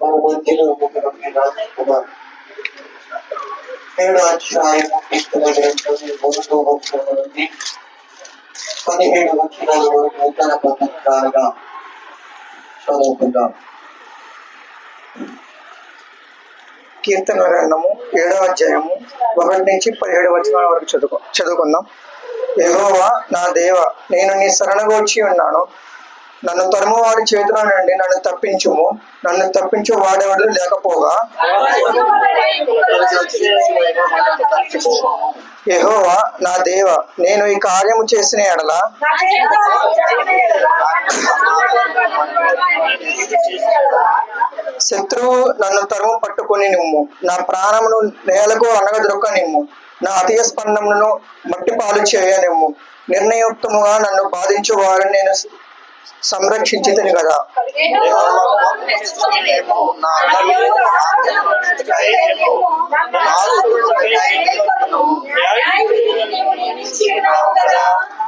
మన మధ్యలో ఉన్నటువంటి రాజకుమార్ ఏడు కీర్తన గ్రంథం నుండి పదిహేడు వచనాల వరకు నూతన పద్ధతిగా చదువుకుందాం కీర్తన గ్రంథము ఏడో అధ్యాయము ఒకటి నుంచి పదిహేడు వచనాల వరకు చదువుకో చదువుకుందాం. ఎగోవా నా దేవ నేను నీ శరణగోచి ఉన్నాను. నన్ను తరుము వాడి చేతిలో నుండి నన్ను తప్పించుము. నన్ను తప్పించు వాడేవాడు లేకపోగా. యెహోవా నా దేవ నేను ఈ కార్యము చేసిన ఎడల శత్రువు నన్ను తరుము పట్టుకుని నిమ్ము. నా ప్రాణమును నేలకు అనగదొరక నిమ్ము. నా అతీయ స్పందమును మట్టి పాలు చేయనిమ్ము. నిర్ణయోక్తముగా నన్ను బాధించు వారిని నేను సంరక్షించితిని కదా.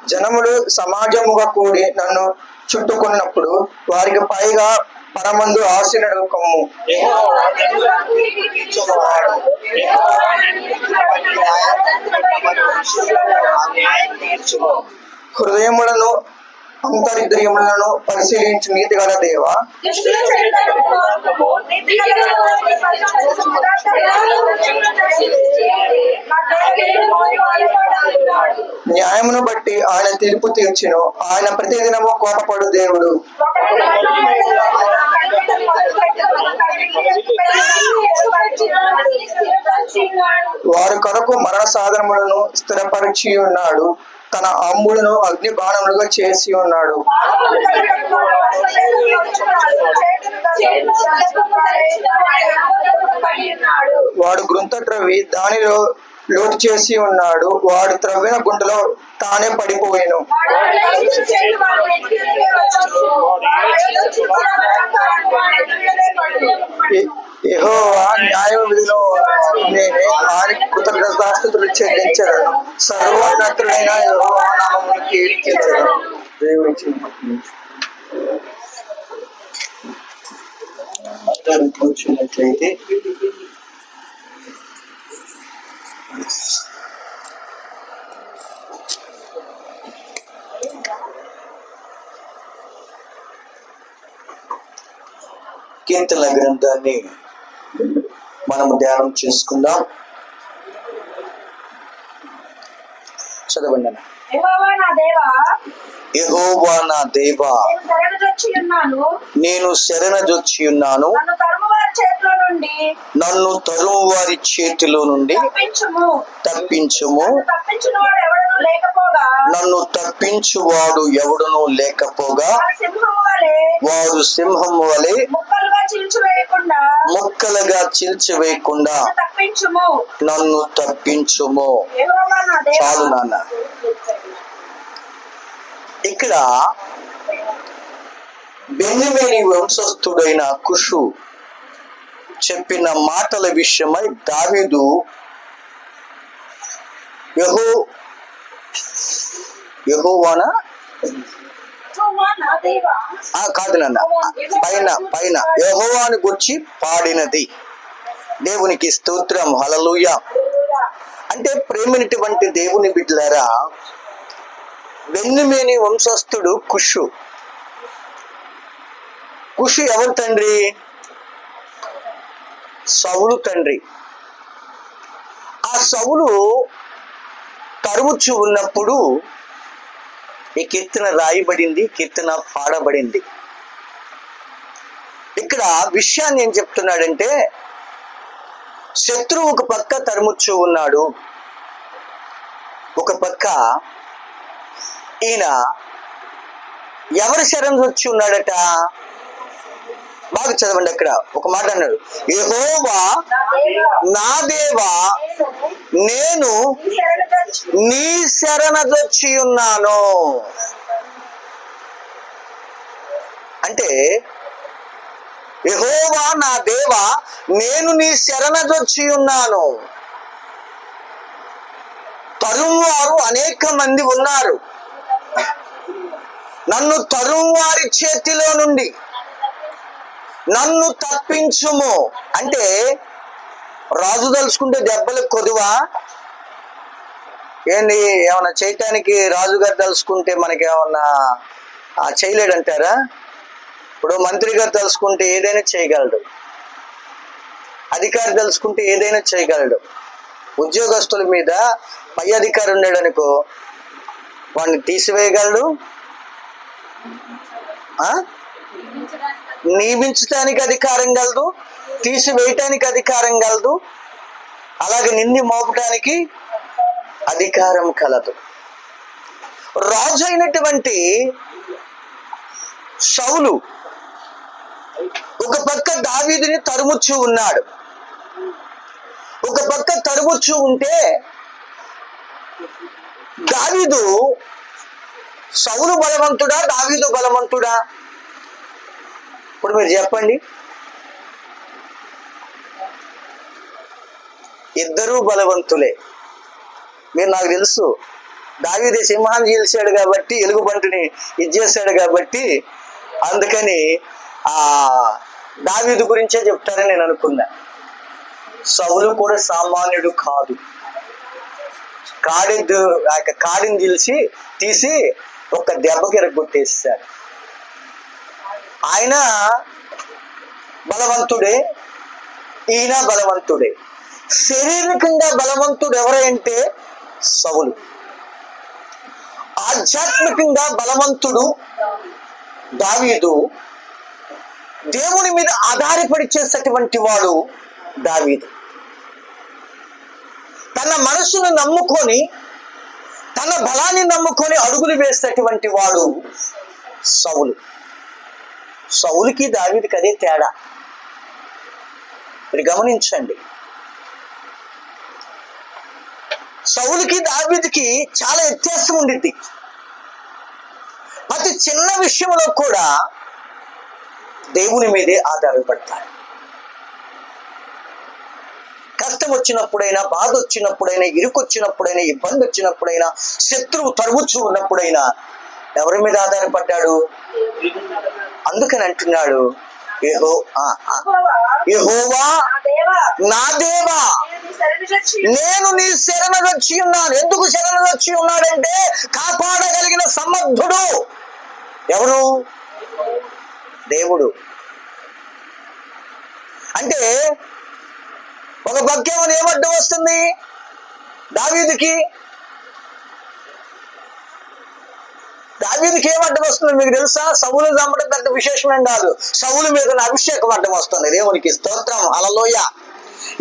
జనములు సమాజముగా కూడి నన్ను చుట్టుకున్నప్పుడు వారికి పైగా పరమందు ఆశీనుడు కమ్ము. హృదయములను అంతరిద్రియములను పరిశీలించి నీతి గల దేవ. న్యాయమును బట్టి ఆయన తీర్పు తీర్చును. ఆయన ప్రతిదినము కోపపడు దేవుడు. వారి కొరకు మరణ సాధనములను స్థిరపరిచి ఉన్నాడు తన అంబులను అగ్ని బాణములుగా చేసి ఉన్నాడు. వాడు గృంత త్రవ్వి దానిలో లోటు చేసి ఉన్నాడు. వాడు త్రవ్విన గుండెలో తానే పడిపోయాను. యెహోవా న్యాయ విధిలో నేనే ఆయన కృతజ్ఞతాస్థుతులు సర్వోన్నతుడైన నామమును అందరూ కూర్చున్నట్లయితే కీర్తన గ్రంథాన్ని మనము ధ్యానం చేసుకుందాం. చదవండి. యెహోవా నా దేవా నేను శరణుజొచ్చి ఉన్నాను. నన్ను తరుము వారి చేతిలో నుండి తప్పించుము. తప్పించుము. నన్ను తప్పించిన వాడు ఎవడను లేకపోగా. నన్ను తప్పించువాడు ఎవడునూ లేకపోగా వారి సింహం వలె ముక్కలుగా ముక్కలుగా చీల్చివేయకుండా నన్ను తప్పించుము. నన్ను తప్పించుము. చాలు నాన్న. ఇక్కడ బెన్నిమేని వంశస్థుడైన కుషు చెప్పిన మాటల విషయమై దావీదు యహో యహోవానా? కాదు నాన్న. పైన పైన. యహోవాని గురించి పాడినది. దేవునికి స్తోత్రం. హలలుయ అంటే ప్రేమినటువంటి దేవుని బిడ్డలారా వెన్నుమేని వంశస్థుడు కుషు. కుషు ఎవరు తండ్రి? సవులు తండ్రి. ఆ సవులు తరుముచ్చు ఉన్నప్పుడు ఈ కీర్తన రాయబడింది కీర్తన పాడబడింది. ఇక్కడ విషయాన్ని ఏం చెప్తున్నాడంటే శత్రువు ఒక పక్క తరుముచ్చు ఉన్నాడు ఒక పక్క ఈయన ఎవరి శరణ్ వచ్చి ఉన్నాడట? బాగా చదవండి అక్కడ. ఒక మాట అన్నాడు. యహోవా నా దేవా నేను నీ శరణదొచ్చి ఉన్నాను అంటే యహోవా నా దేవా నేను నీ శరణదొచ్చి ఉన్నాను తరువారు అనేక మంది ఉన్నారు. నన్ను తరువారి చేతిలో నుండి నన్ను తప్పించుము. అంటే రాజు తలుచుకుంటే దెబ్బలు కొదువా? ఏంది ఏమన్నా చేయటానికి రాజుగారు తలుచుకుంటే మనకి ఏమన్నా చేయలేడంటారా? ఇప్పుడు మంత్రి గారు తలుచుకుంటే ఏదైనా చేయగలడు. అధికారి తలుచుకుంటే ఏదైనా చేయగలడు. ఉద్యోగస్తుల మీద పై అధికారి ఉన్నాడు అనుకో వాడిని తీసివేయగలడు నియమించటానికి అధికారం కలదు తీసివేయటానికి అధికారం కలదు అలాగే నింది మోపటానికి అధికారం కలదు. రాజు అయినటువంటి సౌలు ఒక పక్క దావీదుని తరుముచ్చు ఉన్నాడు. ఒక పక్క తరుముచ్చు ఉంటే దావీదు సౌలు బలవంతుడా దావీదు బలవంతుడా? ఇప్పుడు మీరు చెప్పండి. ఇద్దరూ బలవంతులే. మీరు నాకు తెలుసు దావీది సింహాన్ని చీల్చాడు కాబట్టి ఎలుగుబంటిని ఇది చేశాడు కాబట్టి అందుకని ఆ దావీదు గురించే చెప్తారని నేను అనుకున్నా. సౌలు కూడా సామాన్యుడు కాదు. కాడి ఆ యొక్క కాడిని తీసి తీసి ఒక దెబ్బకి ఎరగొట్టేస్తాడు ఆయన బలవంతుడే ఈయన బలవంతుడే. శారీరకంగా బలవంతుడు ఎవరంటే సవులు ఆధ్యాత్మికంగా బలవంతుడు దావీదు. దేవుని మీద ఆధారపడి చేసేటువంటి వాడు దావీదు. తన మనసును నమ్ముకొని తన బలాన్ని నమ్ముకొని అడుగులు వేసేటువంటి వాడు సవులు సౌలుకి దావీదికి అదే తేడా. మీరు గమనించండి. సౌలుకి దావీదికి చాలా వ్యత్యాసం ఉండిద్ది ప్రతి చిన్న విషయంలో కూడా దేవుని మీదే ఆధారపడతారు. కష్టం వచ్చినప్పుడైనా బాధ వచ్చినప్పుడైనా ఇరుకొచ్చినప్పుడైనా ఇబ్బంది వచ్చినప్పుడైనా శత్రువు తరుగుచూ ఉన్నప్పుడైనా ఎవరి మీద ఆధారపడ్డాడు? అందుకని అంటున్నాడు నా దేవా నేను నీ శరణ వచ్చి ఉన్నాను. ఎందుకు శరణు వచ్చి ఉన్నాడంటే కాపాడగలిగిన సమర్థుడు. ఎవరు? దేవుడు. అంటే ఒక భక్యం ఏమడ్డు వస్తుంది? దావీదికి దావీదికి ఏం అడ్డం వస్తుంది మీకు తెలుసా? సవులు చంపడం పెద్ద విశేషమేం కాదు. సవులు మీద అభిషేకం అడ్డం వస్తుంది. దేవునికి స్తోత్రం. అలలోయ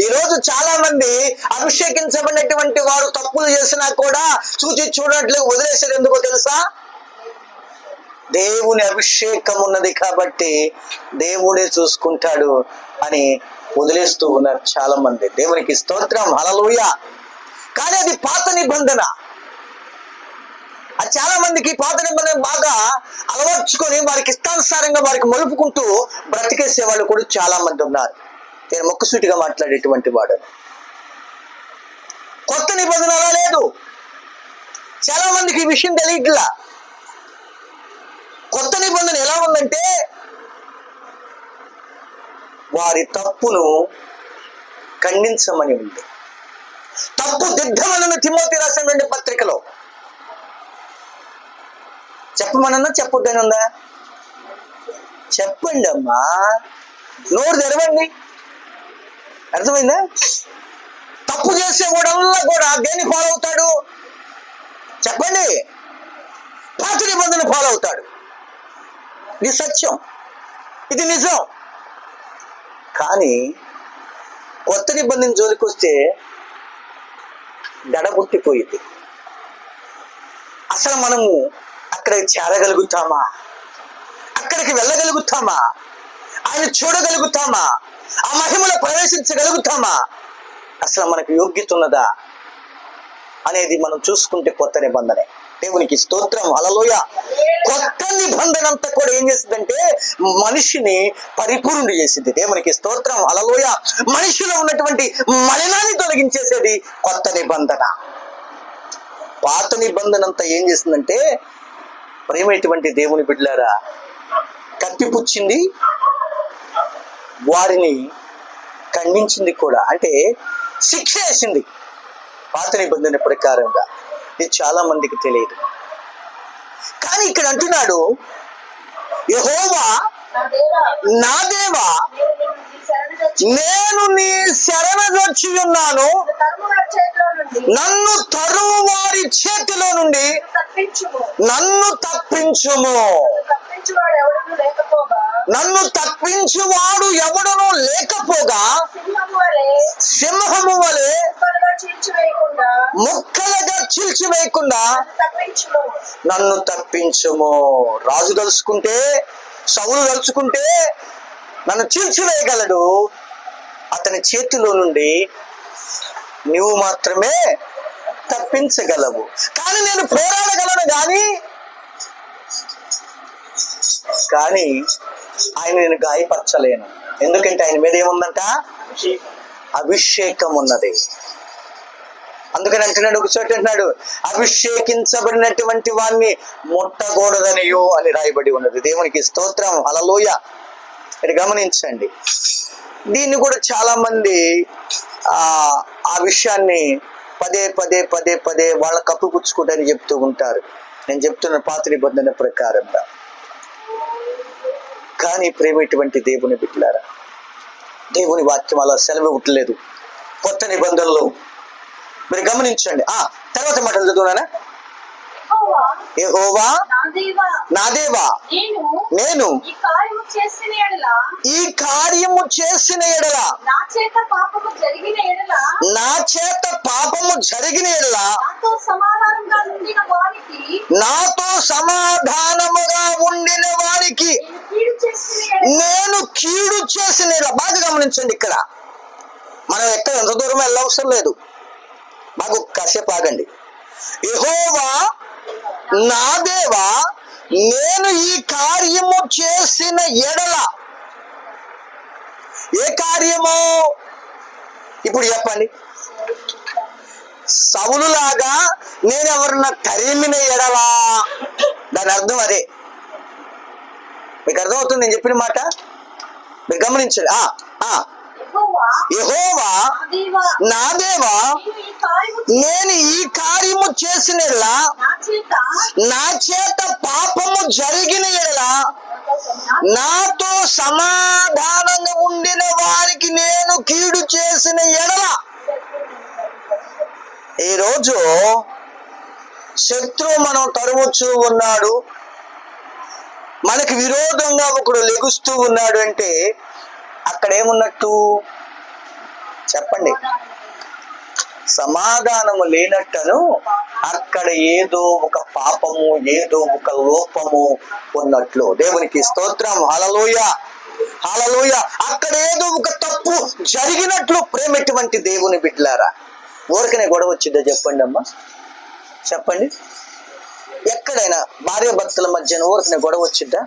ఈ రోజు చాలా మంది అభిషేకించబడినటువంటి వారు తప్పులు చేసినా కూడా చూచి చూడట్లు వదిలేసేది ఎందుకో తెలుసా? దేవుని అభిషేకం ఉన్నది కాబట్టి దేవుడే చూసుకుంటాడు అని వదిలేస్తూ ఉన్నారు చాలా మంది దేవునికి స్తోత్రం. అలలోయ కానీ అది పాత నిబంధన. అది చాలా మందికి పాత నిబంధన బాగా అలవర్చుకొని వారికి ఇష్టానుసారంగా వారికి మలుపుకుంటూ బ్రతికేసే వాళ్ళు కూడా చాలా మంది ఉన్నారు. నేను మొక్కసూటిగా మాట్లాడేటువంటి వాడు కొత్త నిబంధన అలా లేదు. చాలా మందికి ఈ విషయం తెలియట్లా. కొత్త నిబంధన ఎలా ఉందంటే వారి తప్పును ఖండించమని ఉంది. తప్పు దిద్దమని తిమోతి రాసినటువంటి పత్రికలో చెప్పమనన్నా చెప్పొద్దని ఉందా చెప్పండి అమ్మా నోరు తెరవండి. అర్థమైందా? తప్పు చేసే వాడల్లా కూడా దేన్ని ఫాలో అవుతాడు? చెప్పండి. పాత నిబంధన ఫాలో అవుతాడు. ఇది సత్యం. ఇది నిజం. కానీ కొత్త నిబంధన జోలికి వస్తే దడబుట్టిపోయింది అసలు మనము అక్కడికి చేరగలుగుతామా? అక్కడికి వెళ్ళగలుగుతామా? ఆయన చూడగలుగుతామా? ఆ మహిమలో ప్రవేశించగలుగుతామా? అసలు మనకు యోగ్యత ఉన్నదా? అనేది మనం చూసుకుంటే కొత్త నిబంధనే. దేవునికి స్తోత్రం. అలలోయ కొత్త నిబంధన అంతా కూడా ఏం చేసిందంటే మనిషిని పరిపూర్ణుడు చేసింది. దేవునికి స్తోత్రం. అలలోయ మనిషిలో ఉన్నటువంటి మలినాన్ని తొలగించేసేది కొత్త నిబంధన. పాత నిబంధన అంతా ఏం చేసిందంటే ప్రేమైనటువంటి దేవుని బిడ్డలారా కత్తిపుచ్చింది వారిని ఖండించింది కూడా. అంటే శిక్ష వేసింది. పాత నిబంధన ప్రకారంగా. ఇది చాలా మందికి తెలియదు. కానీ ఇక్కడ అంటున్నాడు యహోవా నా దేవా నేను నీ శరణొచ్చి ఉన్నాను. చేతిలో నుండి నన్ను తరువు వారి చేతిలో నుండి తప్పించుము నన్ను తప్పించుము. నన్ను తప్పించువాడు ఎవడనూ లేకపోగా సింహము వలె ముక్కలుగా చీల్చివేయకుండా నన్ను తప్పించుము. రాజు కలుసుకుంటే సౌలు కలుసుకుంటే నన్ను చీల్చివేయగలడు. అతని చేతిలో నుండి నువ్వు మాత్రమే తప్పించగలవు. కానీ నేను పోరాడగలను కానీ కానీ ఆయన నేను గాయపరచలేను. ఎందుకంటే ఆయన మీద ఏముందంట? అభిషేకం ఉన్నది. అందుకని అంటున్నాడు ఒక చోట అంటున్నాడు అభిషేకించబడినటువంటి వాణ్ణి ముట్టకూడదనియో అని రాయబడి ఉన్నది. దేవునికి స్తోత్రం. అలలోయ ఇది గమనించండి. దీన్ని కూడా చాలా మంది ఆ ఆ విషయాన్ని పదే పదే పదే పదే వాళ్ళ కప్పుపుచ్చుకుంటారని చెప్తూ ఉంటారు. నేను చెప్తున్న పాత నిబంధన ప్రకారంగా. కానీ ప్రేమటువంటి దేవుని బిడ్డలారా దేవుని వాక్యం అలా సెలవు ఇవ్వట్లేదు. కొత్త నిబంధనలు. మీరు గమనించండి. ఆ తర్వాత మాటలు చదువునా యెహోవా, నా దేవా నేను ఈ కార్యము చేసిన ఎడల నా చేత పాపము జరిగిన ఎడల నా చేత పాపము జరిగిన ఎడల నాతో సమాధానంగా ఉండిన వారికి నాతో సమాధానముగా ఉండిన వారికి నేను కీడు చేసిన బాగా గమనించండి ఇక్కడ. మనం ఎక్కడ ఎంత దూరం వెళ్ళవసరం లేదు. మాకు కాసేపు ఆగండి. యెహోవా నా దేవా నేను ఈ కార్యము చేసిన ఎడల. ఏ కార్యము? ఇప్పుడు చెప్పండి. సవులులాగా నేను ఎవరన్నా తరిమిన ఎడలా. దాని అర్థం అదే. మీకు అర్థమవుతుంది నేను చెప్పిన మాట? మీరు గమనించండి. ఆ ఆ. నా దేవా నేను ఈ కార్యము చేసిన ఎడల నా చేత పాపము జరిగిన ఎడల నాతో సమాధానంగా ఉండిన వారికి నేను కీడు చేసిన ఎడల. ఈరోజు శత్రువు మనం తరుముచూ ఉన్నాడు. మనకి విరోధంగా ఒకడు లెగుస్తూ ఉన్నాడు అంటే అక్కడేమున్నట్టు చెప్పండి. సమాధానము లేనట్టను అక్కడ ఏదో ఒక పాపము ఏదో ఒక లోపము ఉన్నట్లు. దేవునికి స్తోత్రం. హలలోయ హలలోయ అక్కడ ఏదో ఒక తప్పు జరిగినట్లు ప్రేమటువంటి దేవుని బిడ్డలారా. ఊరికనే గొడవ వచ్చిందో చెప్పండి అమ్మా. చెప్పండి. ఎక్కడైనా భార్య భక్తుల మధ్యన ఊరికనే గొడవ వచ్చిద్దా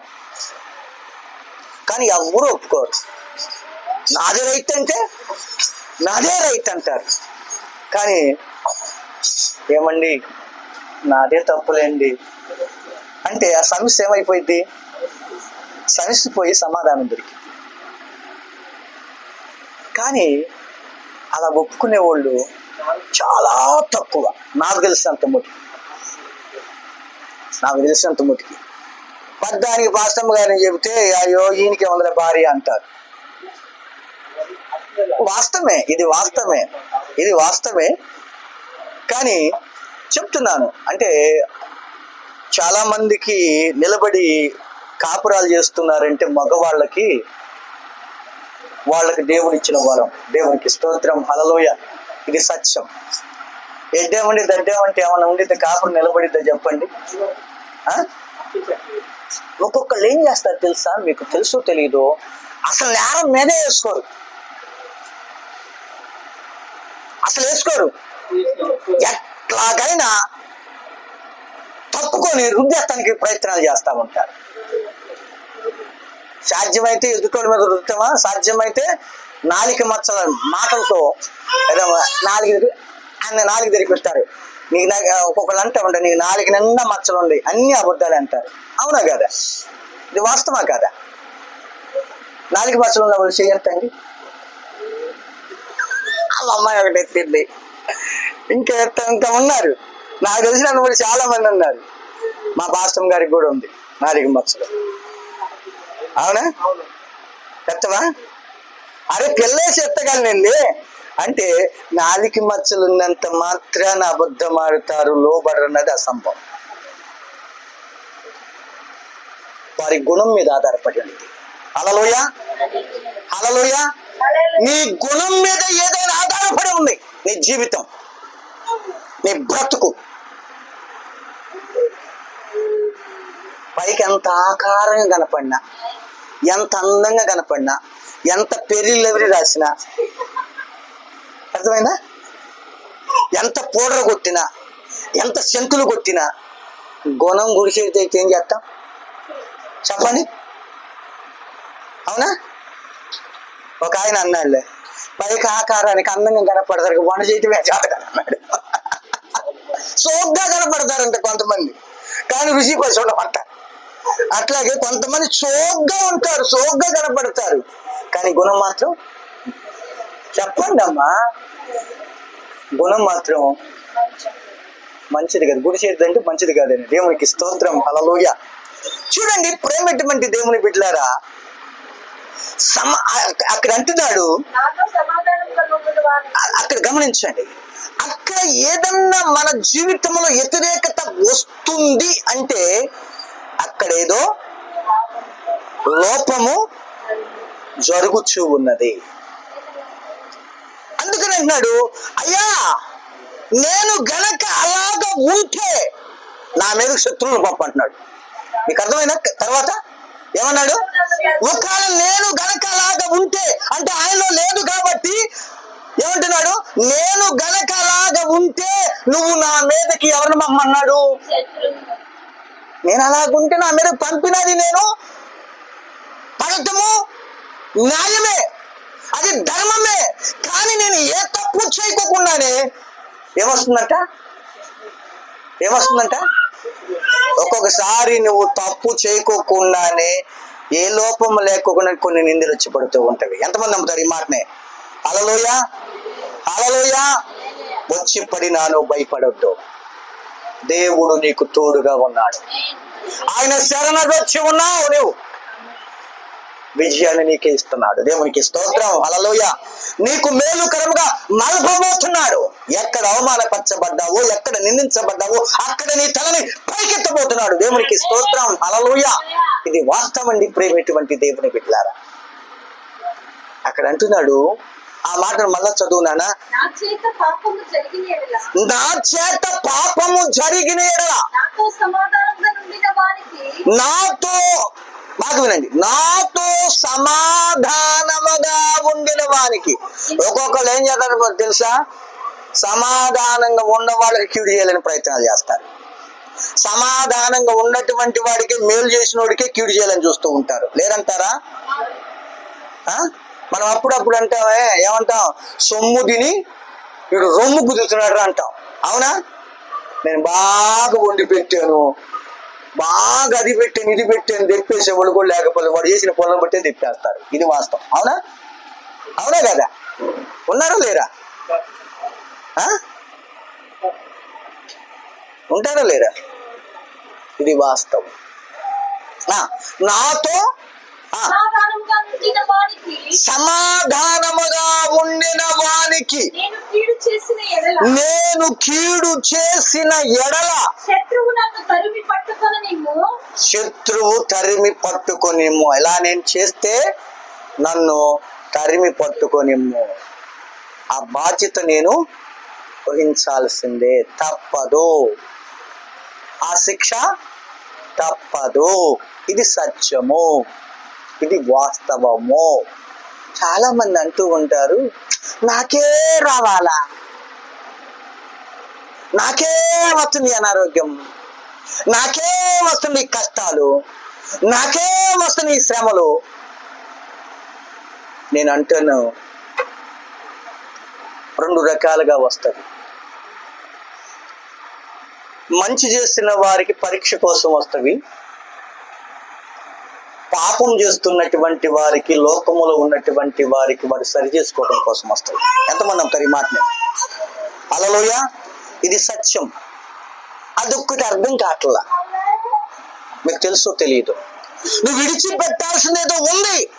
కానీ ఎవరు ఒప్పుకోరు. నాదే రైట్ అంటే నాదే రైట్ అంటారు. కానీ ఏమండి? నాదే తప్పులేండి. అంటే ఆ సమస్య ఏమైపోయింది సమస్య పోయి సమాధానం దొరికి కానీ అలా ఒప్పుకునే వాళ్ళు చాలా తక్కువ. నాకు తెలిసినంత ముటికి. నాకు తెలిసినంత ముటికి. పద్దానికి పాస్తమ్మ గారిని చెబితే అయ్యో ఈయనకి వందల భార్య అంటారు. వాస్తవమే ఇది వాస్తవమే ఇది వాస్తవమే. కానీ చెప్తున్నాను అంటే చాలా మందికి నిలబడి కాపురాలు చేస్తున్నారంటే మగవాళ్ళకి వాళ్ళకి దేవుడు ఇచ్చిన వరం దేవునికి స్తోత్రం హలలోయ ఇది సత్యం. ఎడ్డేమండి దడ్డేమంటే ఏమైనా ఉండిద్ది కాపురం నిలబడిద్దా చెప్పండి? ఒక్కొక్కళ్ళు ఏం చేస్తారు తెలుసా? మీకు తెలుసో తెలియదు అసలు నేరం మీదే వేసుకోరు. అసలు వేసుకోరు. ఎట్లాగైనా తప్పుకొని రుద్దేస్తానికి ప్రయత్నాలు చేస్తూ ఉంటారు. సాధ్యమైతే ఎదుటోళ్ళ మీద రుద్దమా సాధ్యమైతే నాలిక మచ్చల మాటలతో ఏదో నాలుగు ఆయన నాలుగు తెరిపిస్తారు నీకు నా ఒక్కొక్కళ్ళు అంటా ఉంటారు నీకు నాలుగు నిండా మచ్చలు ఉన్నాయి అన్ని అబద్ధాలు అంటారు. అవునా కదా? ఇది వాస్తవా కదా? నాలుగు మచ్చలు ఉన్న వాళ్ళు చేయొద్దండి మా అమ్మాయి ఒకటి ఎత్తింది. ఇంకా ఎంత ఉన్నారు? నాకు తెలిసిన వాళ్ళు చాలా మంది ఉన్నారు. మా పాస్టమ్ గారికి కూడా ఉంది. నాలుగు మచ్చలు అవునా? ఎత్తవా అరే పిల్లేసి ఎత్తగలనండి అంటే నాలికి మచ్చలు ఉన్నంత మాత్రాన అబద్ధం ఆడతారు లోబడన్నది అసంభవం. వారి గుణం మీద ఆధారపడి ఉంది అలలోయ అలలోయ నీ గుణం మీద ఏదైనా ఆధారపడి ఉంది నీ జీవితం నీ బ్రతుకు. పైకి ఎంత ఆకారంగా కనపడినా ఎంత అందంగా కనపడినా ఎంత పెరిలెవరి రాసినా అర్థమైందా? ఎంత పౌడర్ కొట్టినా ఎంత సెంతులు కొట్టినా గుణం గుడిసేది ఏం చేస్తాం? చెప్పండి. అవునా ఒక ఆయన అన్నాడులే. పైకి ఆకారానికి అందంగా కనపడతారు వంట చేయటమే జాతకం అన్నాడు. సోగ్గా కనపడతారంట కొంతమంది. కానీ రుచి పసి అట్లాగే కొంతమంది సోగ్గా ఉంటారు సోగ్గా కనపడతారు. కానీ గుణం మాత్రం చెప్పండి అమ్మా. గుణం మాత్రం మంచిది కాదు. గుడి చేద్దంటే మంచిది కాదండి. దేవునికి స్తోత్రం. అలలోయ చూడండి ప్రేమటువంటి దేవుని బిడ్డలారా? సమ అక్కడ అంటున్నాడు. అక్కడ గమనించండి. అక్కడ ఏదన్నా మన జీవితంలో వ్యతిరేకత వస్తుంది అంటే అక్కడ ఏదో లోపము జరుగుచూ ఉన్నది. అందుకని అంటున్నాడు అయ్యా నేను గనక అలాగ ఉంటే నా మీద శత్రువులు పంపంటున్నాడు. మీకు అర్థమైనా తర్వాత ఏమన్నాడు? ఒకవేళ నేను గనక లాగా ఉంటే అంటే ఆయనలో లేదు కాబట్టి ఏమంటున్నాడు? నేను గనక లాగా ఉంటే నువ్వు నా మీదకి ఎవరిని మమ్మన్నాడు? నేను అలాగుంటే నా మీద పంపినది నేను. పడటము న్యాయమే అది ధర్మమే. కానీ నేను ఏ తప్పు చేయకోకుండానే ఏమొస్తుందంట? ఏమొస్తుందంట? ఒక్కొక్కసారి నువ్వు తప్పు చేయకోకుండానే ఏ లోపం లేకుండా కొన్ని నిందలు వచ్చి పడుతూ ఉంటవి. ఎంతమంది నమ్ముతారు ఈ మాటనే? అలలోయ అలలోయ వచ్చి పడినాను భయపడొద్దు. దేవుడు నీకు తోడుగా ఉన్నాడు. ఆయన శరణకు వచ్చి ఉన్నావు నువ్వు. విజయాన్ని నీకే ఇస్తున్నాడు. దేవునికి స్తోత్రం. అలలోయ నీకు మేలుకరముగా మలపబోతున్నాడు ఎక్కడ అవమానపరచబడ్డావో ఎక్కడ నిందించబడ్డావో అక్కడ నీ తలని పైకెత్తబోతున్నాడు. దేవునికి స్తోత్రం. అలలోయ ఇది వాస్తవండి ప్రేమటువంటి దేవుని బిడ్డలారా. అక్కడ అంటున్నాడు ఆ మాటను మళ్ళా చదువు నాన్న. నా చేత పాపము జరిగిన నాతో బాగా మాకు వినండి. నాతో సమాధానముగా ఉండిన వానికి. ఒక్కొక్కరు ఏం చేస్తారు తెలుసా? సమాధానంగా ఉన్న వాళ్ళకి కీడు చేయాలని ప్రయత్నాలు చేస్తారు. సమాధానంగా ఉన్నటువంటి వాడికి మేలు చేసిన వాడికే కీడు చేయాలని చూస్తూ ఉంటారు. లేరంటారా ఆ? మనం అప్పుడప్పుడు అంటామే ఏమంటాం? సొమ్ము తిని వీడు రొమ్ము కుదురుతున్నాడు అంటాం. అవునా? నేను బాగా వండి పెట్టాను. బాగా అది పెట్టాను ఇది పెట్టాను తెప్పేసే వాళ్ళు కూడా లేకపోతే వాడు చేసిన పొలం బట్టే తెప్పేస్తారు ఇది వాస్తవం. అవునా? అవునా కదా? ఉన్నారా లేరా? ఆ? ఉంటారా లేరా? ఇది వాస్తవం. ఆ, నాతో సమాధానముగా ఉండిన వానికి నేను కీడు చేసిన ఎడల శత్రువు నన్ను తరిమి పట్టుకొని నిన్ను శత్రువు తరిమి పట్టుకొనిమ్ము. ఇలా నేను చేస్తే నన్ను తరిమి పట్టుకొనిమ్ము. ఆ బాధ్యత నేను వహించాల్సిందే. తప్పదు. ఆ శిక్ష తప్పదు. ఇది సత్యము. ఇది వాస్తవము? చాలా మంది అంటూ ఉంటారు నాకే రావాలా? నాకే వస్తుంది అనారోగ్యం. నాకే వస్తుంది కష్టాలు. నాకే వస్తుంది శ్రమలు. నేను అంటాను రెండు రకాలుగా వస్తుంది. మంచి చేసిన వారికి పరీక్ష కోసం వస్తవి పాపం చేస్తున్నటువంటి వారికి లోకములో ఉన్నటువంటి వారికి వారు సరి చేసుకోవడం కోసం వస్తారు ఎంతమంది నమ్ముతారు ఈ మాటని? అలలోయ ఇది సత్యం. అదొక్కటి అర్థం కావట్లా. మీకు తెలుసో తెలియదు. నువ్వు విడిచిపెట్టాల్సిందేదో ఉంది.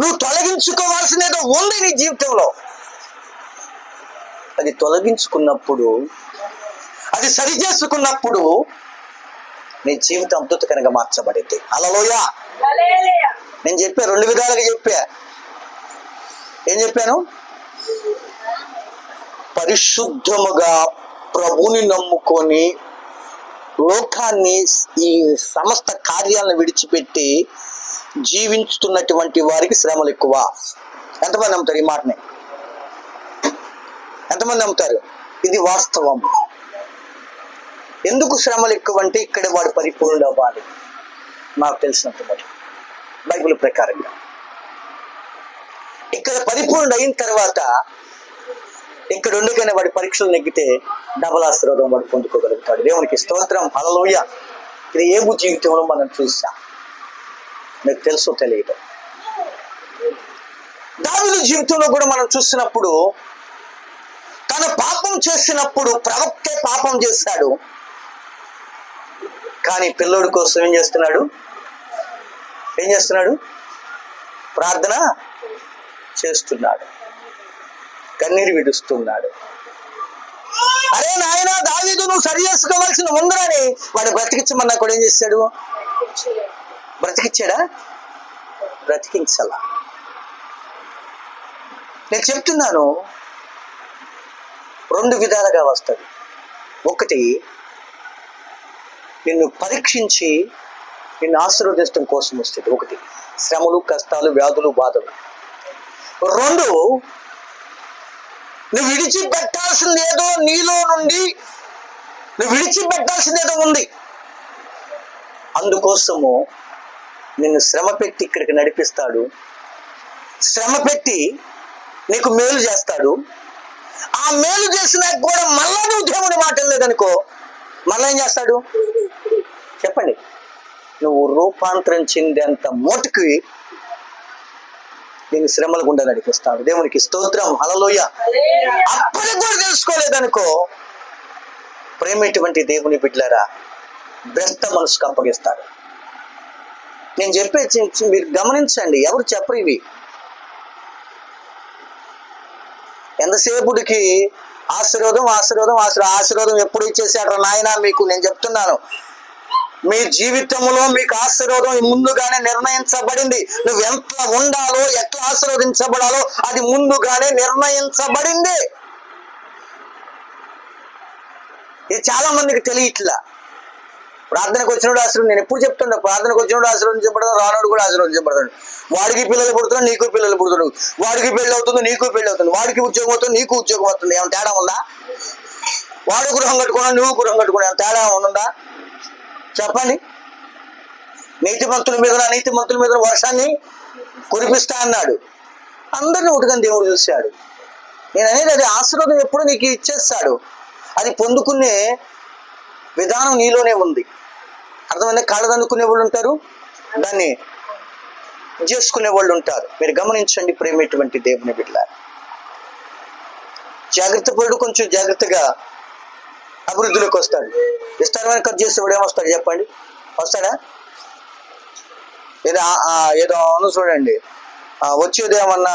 నువ్వు తొలగించుకోవాల్సిందేదో ఉంది నీ జీవితంలో. అది తొలగించుకున్నప్పుడు అది సరి చేసుకున్నప్పుడు నీ జీవితం అద్భుతకరంగా మార్చబడింది. అలలోయ. నేను చెప్పా రెండు విధాలుగా చెప్పా. ఏం చెప్పాను? పరిశుద్ధముగా ప్రభుని నమ్ముకొని లోకాన్ని ఈ సమస్త కార్యాలను విడిచిపెట్టి జీవించుతున్నటువంటి వారికి శ్రమలు ఎక్కువ. ఎంతమంది నమ్ముతారు ఈ మాటని? ఎంతమంది నమ్ముతారు? ఇది వాస్తవం. ఎందుకు శ్రమలు ఎక్కువ అంటే ఇక్కడ వాడు పరిపూర్ణుడు అవ్వాలి. నాకు తెలిసినంత మటుకు బైబిల్ ప్రకారంగా. ఇక్కడ పరిపూర్ణ అయిన తర్వాత ఇక్కడ ఉండగానే వాడి పరీక్షలు నెగ్గితే డబల్ ఆశీర్వాదం వాడు పొందుకోగలుగుతాడు. దేవునికి స్తోత్రం. హలలోయ ఇది ఏబు జీవితంలో మనం చూసాం మీకు తెలుసో తెలియదు. దావిదు జీవితంలో కూడా మనం చూసినప్పుడు తన పాపం చేసినప్పుడు ప్రవక్తే పాపం చేశాడు. కానీ పిల్లోడి కోసం ఏం చేస్తున్నాడు? ఏం చేస్తున్నాడు? ప్రార్థన చేస్తున్నాడు. కన్నీరు విడుస్తున్నాడు. అరే నాయన దావీదు నువ్వు సరి చేసుకోవాల్సిన ముందరని వాడు బ్రతికించమన్నా కూడా ఏం చేశాడు బ్రతికిచ్చాడా? బ్రతికించాలా. నేను చెప్తున్నాను రెండు విధాలుగా వస్తుంది. ఒకటి నిన్ను పరీక్షించి నిన్ను ఆశీర్వదించడం కోసం వస్తుంది. ఒకటి శ్రమలు కష్టాలు వ్యాధులు బాధలు. రెండు నువ్వు విడిచిపెట్టాల్సింది ఏదో నీలో నుండి నువ్వు విడిచిపెట్టాల్సింది ఏదో ఉంది. అందుకోసము నిన్ను శ్రమ పెట్టి ఇక్కడికి నడిపిస్తాడు. శ్రమ పెట్టి నీకు మేలు చేస్తాడు. ఆ మేలు చేసినా కూడా మళ్ళా నువ్వు దేవుని మాట లేదనుకో మళ్ళా ఏం చేస్తాడు? చెప్పండి. నువ్వు రూపాంతరం చెందేంత మోటుకి నేను శ్రమల గుండా నడిపిస్తాడు. దేవునికి స్తోత్రం. హల్లెలూయా. అప్పటికి కూడా తెలుసుకోలేదనుకో ప్రేమటువంటి దేవుని బిడ్డలారా బెస్త మనసుకు అప్పగిస్తాడు. నేను చెప్పే మీరు గమనించండి. ఎవరు చెప్పరు ఇవి? ఎంతసేపుడికి ఆశీర్వాదం ఆశీర్వాదం ఆశీర్వాదం. ఆశీర్వాదం ఎప్పుడు ఇచ్చేసాడు నాయన? మీకు నేను చెప్తున్నాను. మీ జీవితంలో మీకు ఆశీర్వాదం ముందుగానే నిర్ణయించబడింది. నువ్వు ఎంత ఉండాలో ఎట్లా ఆశీర్వదించబడాలో అది ముందుగానే నిర్ణయించబడింది. ఇది చాలా మందికి తెలియట్లా. ప్రార్థనకు వచ్చినప్పుడు ఆశీర్వదం నేను ఎప్పుడు చెప్తున్నా ప్రార్థనకు వచ్చినప్పుడు ఆశీర్వదించబడదు రానోడు కూడా ఆశీర్వదించబడతాడు వాడికి పిల్లలు పుడుతున్నాడు నీకు పిల్లలు పుడుతున్నాడు వాడికి పెళ్ళి అవుతుంది నీకు పెళ్ళి అవుతుంది. వాడికి ఉద్యోగం అవుతుంది నీకు ఉద్యోగం అవుతుంది. ఏమైనా తేడా ఉందా? వాడు గృహం కట్టుకున్నా నువ్వు గృహం కట్టుకున్నా ఏమైనా తేడా ఉందా చెప్పండి. నీతి మంతుల మీద నీతి మంతుల మీద వర్షాన్ని కురిపిస్తా అన్నాడు. అందరిని ఉటకని దేవుడు చూశాడు. నేను అనేది అది ఆశీర్వాదం ఎప్పుడు నీకు ఇచ్చేస్తాడు. అది పొందుకునే విధానం నీలోనే ఉంది. అర్థమైంది? కళ్ళదన్నుకునే వాళ్ళు ఉంటారు దాన్ని చేసుకునే వాళ్ళు ఉంటారు. మీరు గమనించండి ప్రేమటువంటి దేవుని బిడ్డ జాగ్రత్త పరుడు కొంచెం జాగ్రత్తగా అభివృద్ధిలోకి వస్తాడు. విస్తారమైన ఖర్చు చేసేవాడు ఏమొస్తాడు చెప్పండి? వస్తాడా? ఏదో ఏదో అవును చూడండి. వచ్చేది ఏమన్నా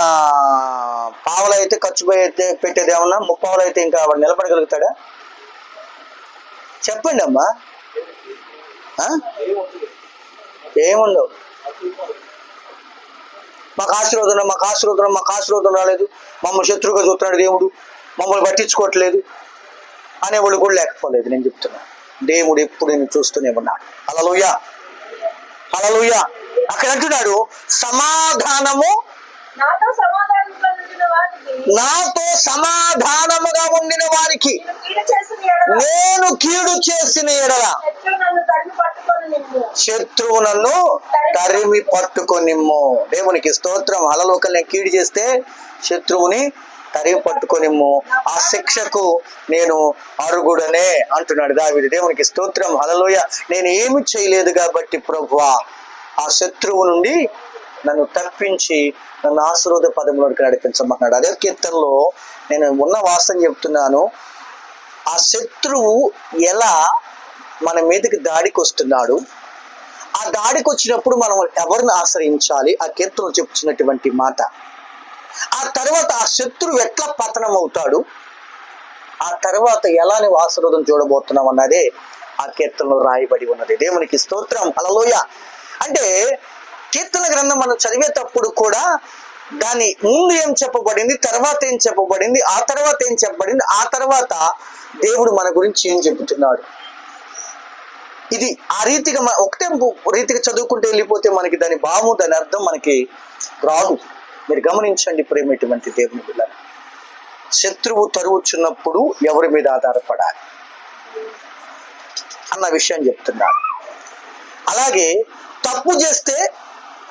పావులు అయితే ఖర్చు అయితే పెట్టేది ఏమన్నా ముప్పావులు అయితే ఇంకా వాడు నిలబడగలుగుతాడా? చెప్పండి అమ్మా ఏముండవు. మాకు ఆశీర్వాదం మాకు ఆశీర్వాదం మాకు ఆశీర్వాదం రాలేదు. మమ్మల్ని శత్రువుగా చూస్తున్నాడు దేవుడు. మమ్మల్ని పట్టించుకోవట్లేదు. అనేవాళ్ళు కూడా లేకపోలేదు నేను చెప్తున్నా. దేవుడు ఎప్పుడు నేను చూస్తూనే ఉన్నాడు. అలలుయ అలలుయ అక్కడ అంటున్నాడు సమాధానము నాతో సమాధానముగా ఉండిన వారికి నేను కీడు చేసిన ఎడల. శత్రువు నన్ను తరిమి పట్టుకొని నిన్ను. శత్రువు నన్ను తరిమి పట్టుకొనిమ్ము దేవునికి స్తోత్రం. అలలోకల్ని కీడు చేస్తే శత్రువుని తరిమి పట్టుకొనిమ్ము ఆ శిక్షకు నేను అరుగుడనే అంటున్నాడు దావిది. దేవునికి స్తోత్రం. హలలోయ నేను ఏమి చేయలేదు కాబట్టి ప్రభువా ఆ శత్రువు నుండి నన్ను తప్పించి నన్ను ఆశీర్వాద పదంలోకి నడిపించమన్నాడు. అదే కీర్తనలో నేను ఉన్న వాస్తవం చెప్తున్నాను. ఆ శత్రువు ఎలా మన మీదకి దాడికి వస్తున్నాడు? ఆ దాడికి వచ్చినప్పుడు మనం ఎవరిని ఆశ్రయించాలి? ఆ కీర్తన చెప్తున్నటువంటి మాట. ఆ తర్వాత ఆ శత్రువు ఎట్లా పతనం అవుతాడు ఆ తర్వాత ఎలా నువ్వు ఆశీర్వాదం చూడబోతున్నావు అన్నదే ఆ కీర్తనలో రాయబడి ఉన్నది. దేవునికి స్తోత్రం. అలలోయ అంటే కీర్తన గ్రంథం మనం చదివేటప్పుడు కూడా దాని ముందు ఏం చెప్పబడింది? తర్వాత ఏం చెప్పబడింది? ఆ తర్వాత ఏం చెప్పబడింది? ఆ తర్వాత దేవుడు మన గురించి ఏం చెబుతున్నాడు? ఇది ఆ రీతిగా ఒకటే రీతిగా చదువుకుంటూ వెళ్ళిపోతే మనకి దాని భావము దాని అర్థం మనకి రాదు. మీరు గమనించండి ప్రేమటువంటి దేవుని పిల్లలు శత్రువు తరువుచున్నప్పుడు ఎవరి మీద ఆధారపడాలి? అన్న విషయం చెప్తున్నాడు. అలాగే తప్పు చేస్తే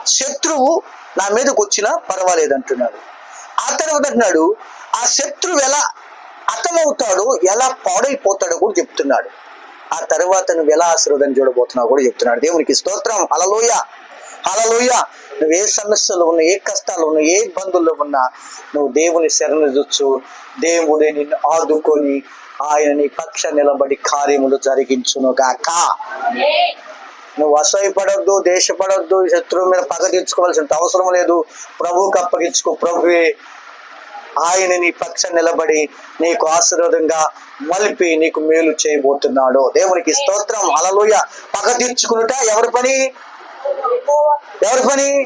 శత్రువు నా మీదకి వచ్చినా పర్వాలేదు అంటున్నాడు ఆ తర్వాత అంటున్నాడు ఆ శత్రువు ఎలా అతమవుతాడో ఎలా పాడైపోతాడో కూడా చెప్తున్నాడు. ఆ తర్వాత నువ్వు ఎలా ఆశీర్వాదం చూడబోతున్నావు కూడా చెప్తున్నాడు. దేవునికి స్తోత్రం. హలలోయ హలలోయ నువ్వు ఏ సమస్యలు ఉన్నా ఏ కష్టాలు ఉన్నా ఏ ఇబ్బందుల్లో ఉన్నా నువ్వు దేవుని శరణు చూచు దేవుడే నిన్ను ఆదుకొని ఆయన నీ పక్ష నిలబడి కార్యములు జరిగించును గాక నువ్వు అసహ్యపడొద్దు దేశపడొద్దు శత్రువు మీద పగ తీర్చుకోవాల్సిన అవసరం లేదు. ప్రభువుకి అప్పగించుకో ప్రభువే. ఆయన నీ పక్షం నిలబడి నీకు ఆశీర్వాదంగా మలిపి నీకు మేలు చేయబోతున్నాడు. దేవునికి స్తోత్రం. అలలోయ పగ తీర్చుకునుట ఎవరి పని? ఎవరి పని?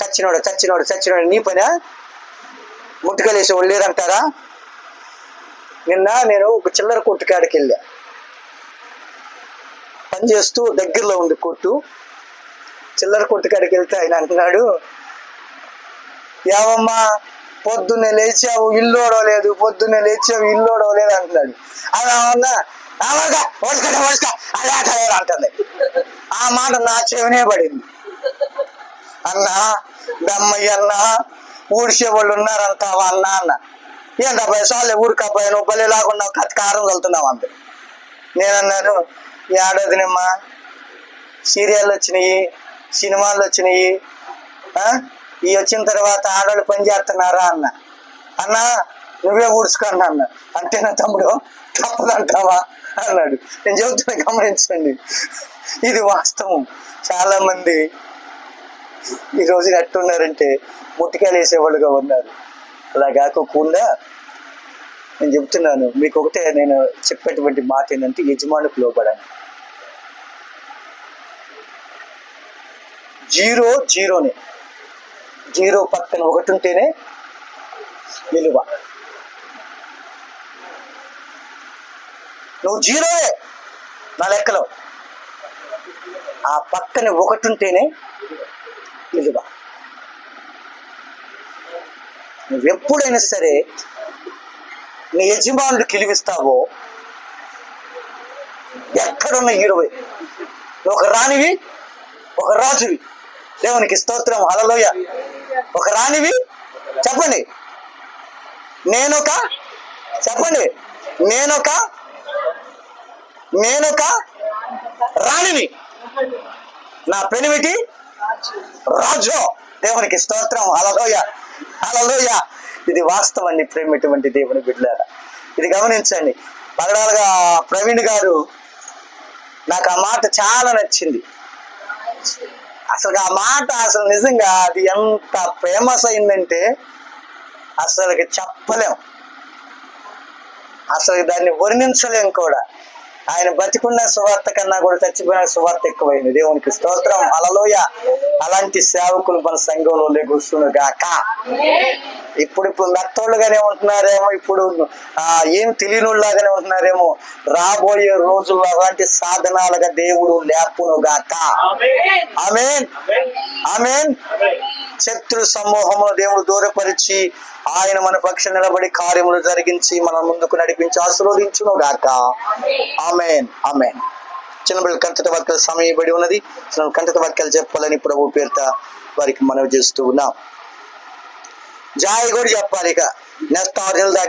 చచ్చినోడు చచ్చినోడు చచ్చినోడు. నీ పనా? ముట్టుకలేసి వాళ్ళు నిన్న నేను ఒక చిల్లర కొట్టుకాడికి వెళ్ళా పని చేస్తూ దగ్గరలో ఉంది కొట్టు. చిల్లర కొట్టు కాడికి వెళ్తే ఆయన అంటున్నాడు ఏమమ్మా పొద్దున్నే లేచావు ఇల్లు ఓడవలేదు పొద్దున్నే లేచావు ఇల్లు ఓడవలేదు అంటున్నాడు. అలా ఉన్నా అంటుంది. ఆ మాట నా చెవినే పడింది. అన్నా దమ్మయ్య అన్న ఊడిసే వాళ్ళు ఉన్నారంటావా అన్న అన్న ఏంటబ్బాయి సార్లు ఊరికి అబ్బాయి నువ్వు పల్లెలాగా ఉన్నావు కత్తి కారం వెళ్తున్నావు అంతే నేనన్నాను ఏడాదినమ్మా సీరియల్ వచ్చినాయి సినిమాలు వచ్చినాయి ఈ ఇవి వచ్చిన తర్వాత ఆడవాళ్ళు పని చేస్తున్నారా అన్న. అన్న నువ్వే ఊడ్చుకోండి అన్న. అంతేనా తమ్ముడు? తప్పదంటావా? అన్నాడు. నేను చెబుతున్నా గమనించండి. ఇది వాస్తవం. చాలా మంది ఈ రోజు ఎట్టున్నారంటే ముట్టికాయలు వేసేవాళ్ళుగా ఉన్నారు. అలా కాకుండా నేను చెప్తున్నాను మీకు ఒకటే నేను చెప్పేటువంటి మాట ఏంటంటే యజమానికి లోపడాను జీరో జీరోనే. జీరో పక్కన ఒకటి ఉంటేనే విలువ నువ్వు జీరోయే నా లెక్కలో. ఆ పక్కన ఒకటి ఉంటేనే విలువ నువ్వు ఎప్పుడైనా సరే నీ యజమానుడు కిలివిస్తావో ఎక్కడున్న ఇరవై ఒక రాణివి ఒక రాజువి. దేవునికి స్తోత్రం అలలోయ ఒక రాణివి చెప్పండి. నేనొక చెప్పండి. నేనొక నేనొక రాణిని. నా పెనిమిటి రాజు. దేవునికి స్తోత్రం అలలోయ అలలోయ ఇది వాస్తవాన్ని ప్రేమటువంటి దేవుని బిడ్డారా ఇది గమనించండి. పగడాలుగా ప్రవీణ్ గారు నాకు ఆ మాట చాలా నచ్చింది. అసలు ఆ మాట అసలు నిజంగా అది ఎంత ఫేమస్ అయిందంటే అసలుకి చెప్పలేం. అసలు దాన్ని వర్ణించలేం కూడా. ఆయన బతికున్న సువార్త కన్నా కూడా చచ్చిపోయిన సువార్త ఎక్కువైంది. దేవునికి స్తోత్రం. అలలోయ అలాంటి సేవకులు మన సంఘంలో లెగుస్తును గాక. ఇప్పుడు ఇప్పుడు మెత్తోళ్ళుగానే ఉంటున్నారేమో ఇప్పుడు ఆ ఏం తెలియనులాగానే ఉంటున్నారేమో. రాబోయే రోజుల్లో అలాంటి సాధనాలుగా దేవుడు లేపును గాక. ఆమెన్. ఆమెన్. శత్రు సమూహమును దేవుడు దూరపరిచి ఆయన మన పక్ష నిలబడి కార్యములు జరిగించి మన ముందుకు నడిపించి ఆశీర్వదించును గాక. ఆమెన్ ఆమెన్. చిన్న కంటత వాక్యాలు సమయబడి ఉన్నది. చిన్న కంటత వాక్యాలు చెప్పాలని ప్రభు పేరుత వారికి మనవి చేస్తూ ఉన్నాం. జాయి కూడా చెప్పాలి ఇక. నెక్స్ట్ ఆరు నెలలు దాటి